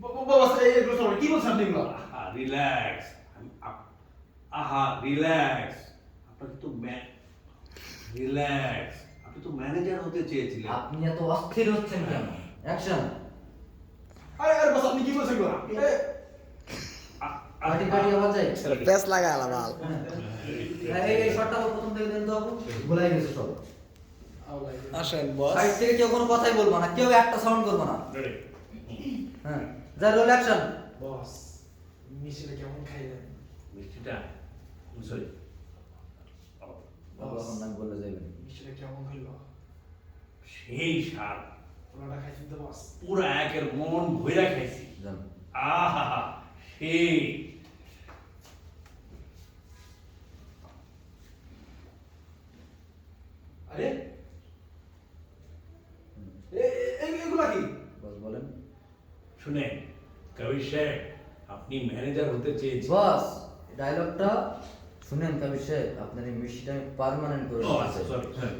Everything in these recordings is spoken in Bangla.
বাবা এগুলো শোনো, কি বলছেন আপনি এগুলো? আহা রিল্যাক্স আহা রিল্যাক্স আপনাকে তো রিল্যাক্স আপনি তো ম্যানেজার হতে চেয়েছিলেন। আপনি এত অস্থির হচ্ছেন কেন? অ্যাকশন আরে আরে বস আপনি কি বলছেন এগুলো? এ, আ- কাটি কাটি আওয়াজ যায় প্যাস লাগায় আলাদা হ্যাঁ, এই এই শটটা প্রথম থেকে দেন তো আপু। গোলাই গেছে সব। আসেন বস। সাইড থেকে কেউ কোনো কথাই বলব না কেউ একটা সাউন্ড করব না। হ্যাঁ। যা রোল অ্যাকশন বস মিষ্টিটা কেমন খাইলেন? মিষ্টিটা সরি বাবা নাম বলে যাবেন মিষ্টিটা কেমন হইল সেই স্বাদ। পোলাটা খাইছেন তো বস পুরো একের মন ভইরা খাইছি। আহা সেই আরে এ- এ- এ- এগুলা কি বস বলেন শুনে কবির সাহেব আপনি ম্যানেজার হতে চেয়েছেন। বস ডায়লগটা শুনেন কবির সাহেব আপনার এই মিষ্টিটা আমি পার্মানেন্ট করে আচ্ছা দিতে সরি সরি হ্যাঁ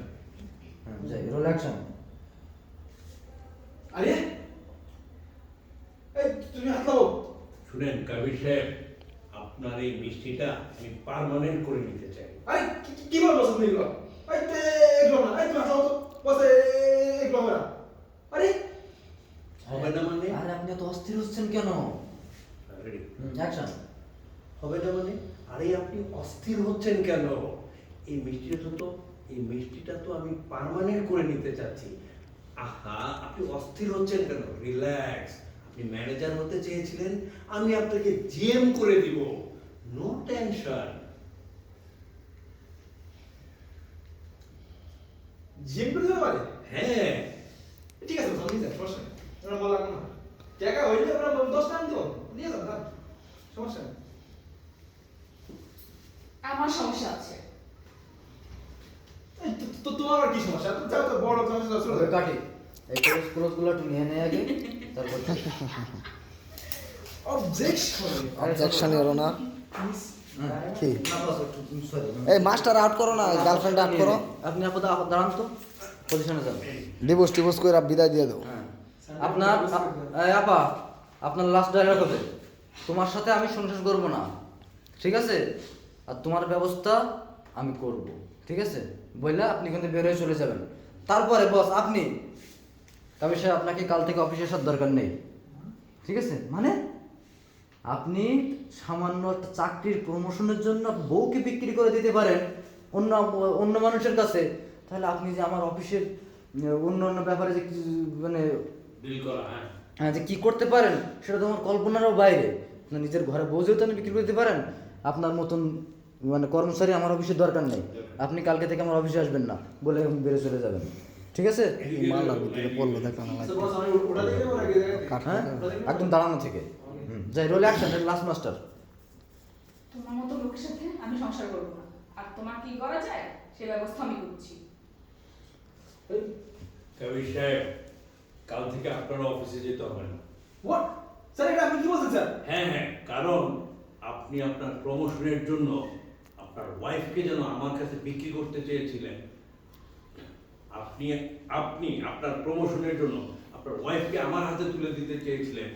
যাই রোল অ্যাকশন আরে এই তুমি হাত লাও শুনেন কবির সাহেব আপনার এই মিষ্টিটা আমি পার্মানেন্ট করে নিতে চাই। আরে কি বলব আপনি এগুলো? এই এগুলো না এই তুমি হাত লাও তো। বস এগুলো না আরে হবে না মানে আরে আপনি এত অস্থির হচ্ছেন কেন? রেডি অ্যাকশন হবে না মানে? আরে আপনি অস্থির হচ্ছেন কেন? এই মিষ্টিটা তো এই মিষ্টিটা তো আমি পার্মানেন্ট করে নিতে চাচ্ছি। আহা আপনি অস্থির হচ্ছেন কেন? রিল্যাক্স আপনি ম্যানেজার হতে চেয়েছিলেন আমি আপনাকে জিএম করে দিব। নো টেনশন জিম করে দিতে পারে হ্যাঁ। ঠিক আছে সমস্যা বলা না জায়গা হইলে ওরা দশ টাকা দিব নিয়ে যান না সমস্যা নেই। আমার সমস্যা আছে। তো- তো তোমার কি সমস্যা? যাও তো বড় সমস্যা তবে কাটি এই ক্লোজ ক্লোজগুলো একটু নিয়ে নেয় আগে তারপর অবজেকশন অবজেকশন এলো না কি? এই মাস্টার আউট করো না গার্লফ্রেন্ড আউট করো। আপনি আপাতত দাঁড়ান তো পজিশনে যান। ডিভোর্স টিভোর্স করে বিদায় দিয়ে দাও হ্যাঁ। আপনার আপ- আপা, আপনার লাস্ট ডায়লগ হবে। তোমার সাথে আমি সংসার করব না, ঠিক আছে? আর তোমার ব্যবস্থা আমি করব, ঠিক আছে? বললে আপনি কিন্তু বের হয়ে চলে যাবেন। তারপরে বস আপনি? কবি সাহেব আপনাকে কাল থেকে অফিসে আসার দরকার নেই, ঠিক আছে? মানে? আপনি সামান্য একটা চাকরির প্রমোশনের জন্য বউকে বিক্রি করে দিতে পারেন অন্য অন্য মানুষের কাছে। তাহলে আপনি যে আমার অফিসের অন্য অন্য ব্যাপারে যে মানে ডিল করা হ্যাঁ। হ্যাঁ যে কি করতে পারেন সেটা তোমার কল্পনারও বাইরে। আপনার নিজের ঘরে বসেও তো আপনি বিক্রি করতে পারেন আপনার মতন মানে কর্মচারী আমার অফিসের দরকার নেই। আপনি কালকে থেকে আমার অফিসে আসবেন না বলে এখন বেড়ে চলে যাবেন। ঠিক আছে? পড়ল দেখো হ্যাঁ? একদম দাঁড়ানো থেকে। হুম, যাই রোল অ্যাকশন লাস্ট মাস্টার তোমার মতো লোকের সাথে আমি সংসার করব না। আর তোমার কি করা যায় সে ব্যবস্থা আমি করছি। কবির সাহেব কাল থেকে আপনার অফিসে যেতে হবে না। হোয়াট স্যার এটা আপনি কি বলছেন স্যার হ্যাঁ হ্যাঁ কারণ আপনি আপনার প্রমোশনের জন্য আপনার ওয়াইফকে যেন আমার কাছে বিক্রি করতে চেয়েছিলেন। আপনি আপনি আপনার প্রমোশনের জন্য আপনার ওয়াইফকে আমার হাতে তুলে দিতে চেয়েছিলেন।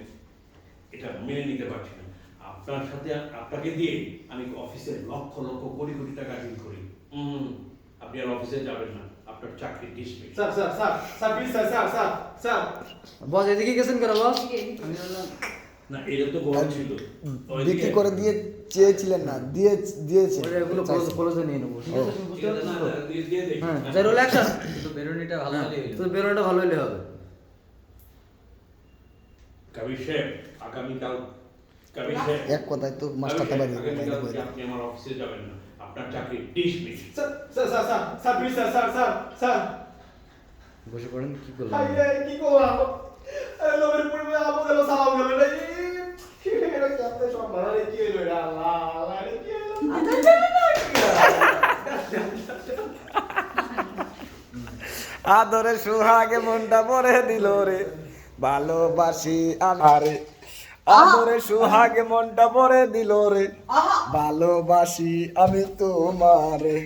এটা মেনে নিতে পারছি না। আপনার সাথে আপনাকে দিয়ে আমি অফিসের লক্ষ লক্ষ কোটি কোটি টাকা ডিল করি। হুম, আপনি আর অফিসে যাবেন না। আপনার চাকরি dismiss sir sir sir sir please sir sir sir sir boss এদিকে গেছেন কেন বস? না এটা তো গরম ছিল। বিক্রি করে দিয়ে চেয়েছিলেন না দিয়ে দিয়েছে এগুলো ক্লোজ ক্লোজে নিয়ে নেব। হ্যাঁ যাই রোল অ্যাকশন কিন্তু বেরোনিটা ভালো হলো। তো বেরোটা ভালো হলে হবে। সাহেব আগামীকাল এক কথায় তো মাস্টারটা বাড়ি আপনি আমার অফিসে যাবেন না। আপনার চাকরি dismiss sir sir sir sir sir please sir sir sir sir. বসে পড়েন কি করলাম হাই রে কি করলাম? আরে লোকের পরিবে আমো গেল সালাম গেল রে এটা কি আপনি সব ভালো রে কি হইল রে? আল্লাহ আল্লাহ রে কি হইল? আদরে সুহাগে মনটা পরে দিল রে। ভালোবাসি আরে আদরে সুহাগে মনটা পরে দিল রে। ভালোবাসি আমি তোমারে।